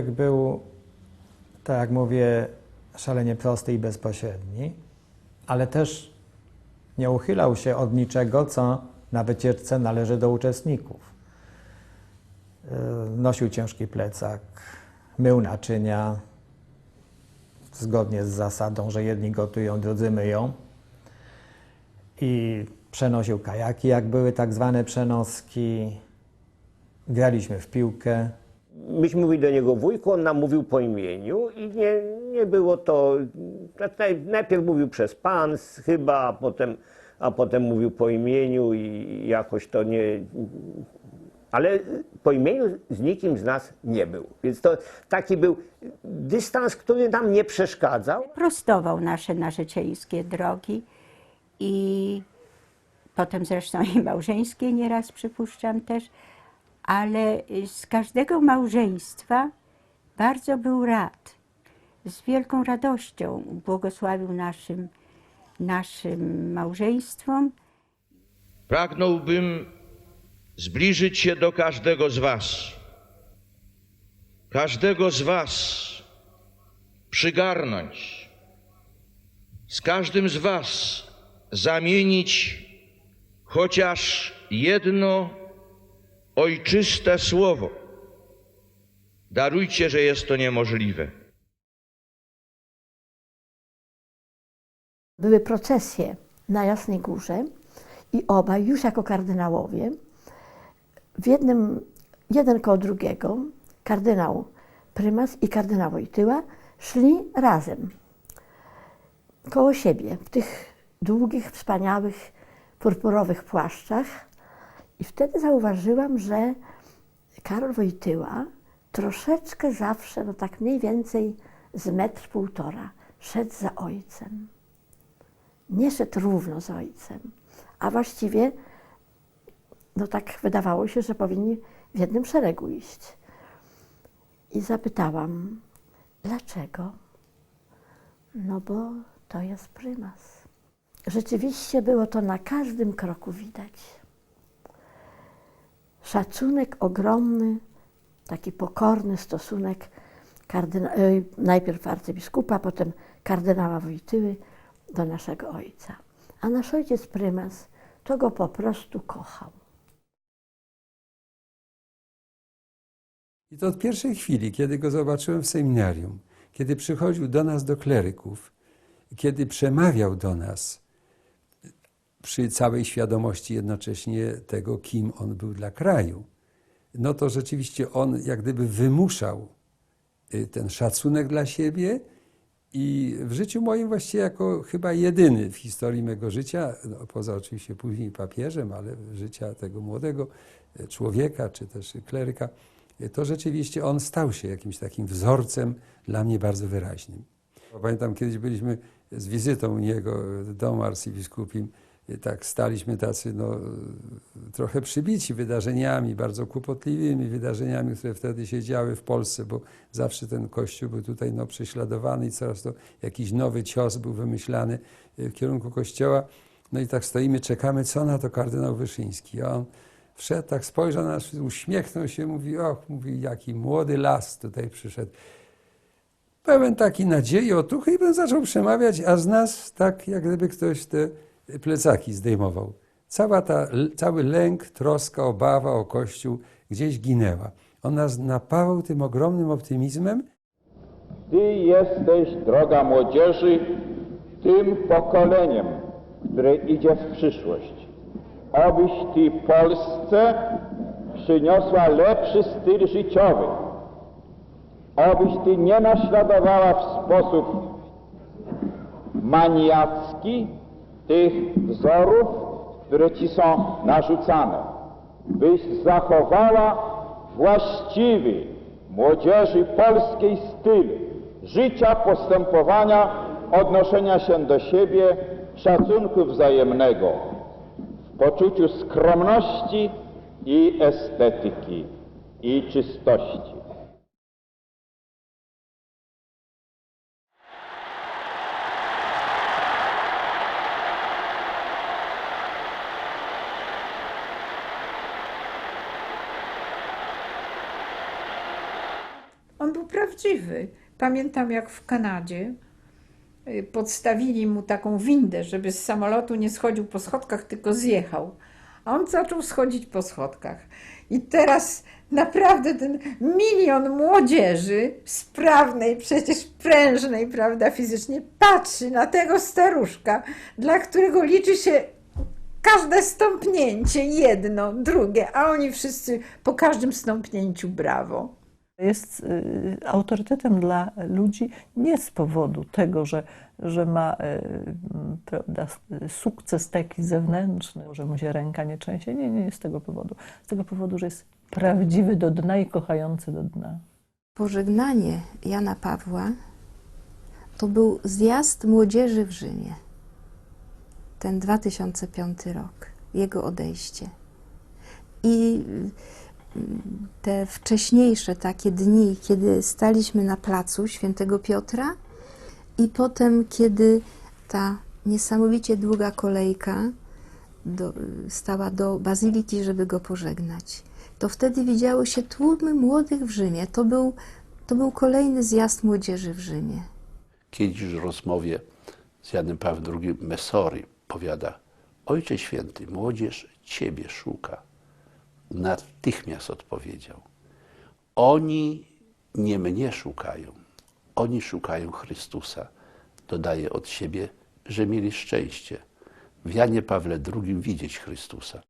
wujek był, tak jak mówię, szalenie prosty i bezpośredni, ale też nie uchylał się od niczego, co na wycieczce należy do uczestników. Yy, Nosił ciężki plecak, mył naczynia, zgodnie z zasadą, że jedni gotują, drudzy myją. I przenosił kajaki, jak były tak zwane przenoski. Graliśmy w piłkę. Myśmy mówili do niego wujku, on nam mówił po imieniu i nie, nie było to. naj- Najpierw mówił przez pan chyba, a potem, a potem mówił po imieniu i jakoś to nie. Ale po imieniu z nikim z nas nie był. Więc to taki był dystans, który nam nie przeszkadzał. prostował nasze narzeczeńskie drogi i potem zresztą i małżeńskie nieraz przypuszczam też, ale z każdego małżeństwa bardzo był rad. Z wielką radością błogosławił naszym, naszym małżeństwom. Pragnąłbym zbliżyć się do każdego z Was. Każdego z Was przygarnąć. Z każdym z Was zamienić chociaż jedno ojczyste słowo. Darujcie, że jest to niemożliwe. Były procesje na Jasnej Górze i obaj już jako kardynałowie, w jednym, jeden koło drugiego, kardynał prymas i kardynał Wojtyła, szli razem, koło siebie, w tych długich, wspaniałych, purpurowych płaszczach. I wtedy zauważyłam, że Karol Wojtyła troszeczkę zawsze, no tak mniej więcej z metr półtora, szedł za ojcem nie szedł równo z ojcem, a właściwie no tak wydawało się, że powinni w jednym szeregu iść. I zapytałam, dlaczego? No bo to jest prymas. Rzeczywiście było to na każdym kroku widać. Szacunek ogromny, taki pokorny stosunek kardyna- e, najpierw arcybiskupa, potem kardynała Wojtyły do naszego ojca. A nasz ojciec prymas to go po prostu kochał. I to od pierwszej chwili, kiedy go zobaczyłem w seminarium, kiedy przychodził do nas do kleryków, kiedy przemawiał do nas przy całej świadomości jednocześnie tego, kim on był dla kraju, no to rzeczywiście on jak gdyby wymuszał y, ten szacunek dla siebie i w życiu moim właściwie jako chyba jedyny w historii mego życia, no, poza oczywiście później papieżem, ale życia tego młodego e, człowieka czy też kleryka, e, to rzeczywiście on stał się jakimś takim wzorcem dla mnie bardzo wyraźnym. Pamiętam kiedyś byliśmy z wizytą u niego w domu arcybiskupim, tak staliśmy tacy no, trochę przybici wydarzeniami, bardzo kłopotliwymi wydarzeniami, które wtedy się działy w Polsce, bo zawsze ten kościół był tutaj no, prześladowany i coraz to jakiś nowy cios był wymyślany w kierunku kościoła. No i tak stoimy, czekamy, co na to kardynał Wyszyński. A on wszedł, tak spojrzał na nas, uśmiechnął się, mówi, och, mówi, jaki młody las tutaj przyszedł. Pełen takiej nadziei, otuchy i bym zaczął przemawiać, a z nas tak, jak gdyby ktoś te plecaki zdejmował. Cała ta, cały lęk, troska, obawa o Kościół gdzieś ginęła. On nas napawał tym ogromnym optymizmem, Ty jesteś, droga młodzieży, tym pokoleniem, które idzie w przyszłość. Obyś Ty Polsce przyniosła lepszy styl życiowy. Obyś Ty nie naśladowała w sposób maniacki tych wzorów, które Ci są narzucane. Byś zachowała właściwy młodzieży polskiej styl życia, postępowania, odnoszenia się do siebie, szacunku wzajemnego, w poczuciu skromności i estetyki i czystości. On był prawdziwy. Pamiętam jak w Kanadzie y, podstawili mu taką windę, żeby z samolotu nie schodził po schodkach, tylko zjechał. A on zaczął schodzić po schodkach. I teraz naprawdę ten milion młodzieży, sprawnej, przecież prężnej, prawda, fizycznie, patrzy na tego staruszka, dla którego liczy się każde stąpnięcie, jedno, drugie, a oni wszyscy po każdym stąpnięciu brawo. Jest y, autorytetem dla ludzi nie z powodu tego, że, że ma y, prawda, sukces taki zewnętrzny, że mu się ręka nie trzęsie. Nie, nie, nie z tego powodu. Z tego powodu, że jest prawdziwy do dna i kochający do dna. Pożegnanie Jana Pawła to był zjazd młodzieży w Rzymie. Ten 2005 rok, jego odejście. I te wcześniejsze takie dni, kiedy staliśmy na placu Świętego Piotra i potem, kiedy ta niesamowicie długa kolejka do, stała do bazyliki, żeby go pożegnać. To wtedy widziało się tłumy młodych w Rzymie. To był, to był kolejny zjazd młodzieży w Rzymie. Kiedyś w rozmowie z Janem Pawłem II Mesori powiada Ojcze Święty, młodzież Ciebie szuka. Natychmiast odpowiedział. Oni nie mnie szukają, oni szukają Chrystusa. Dodaje od siebie, że mieli szczęście w Janie Pawle II widzieć Chrystusa.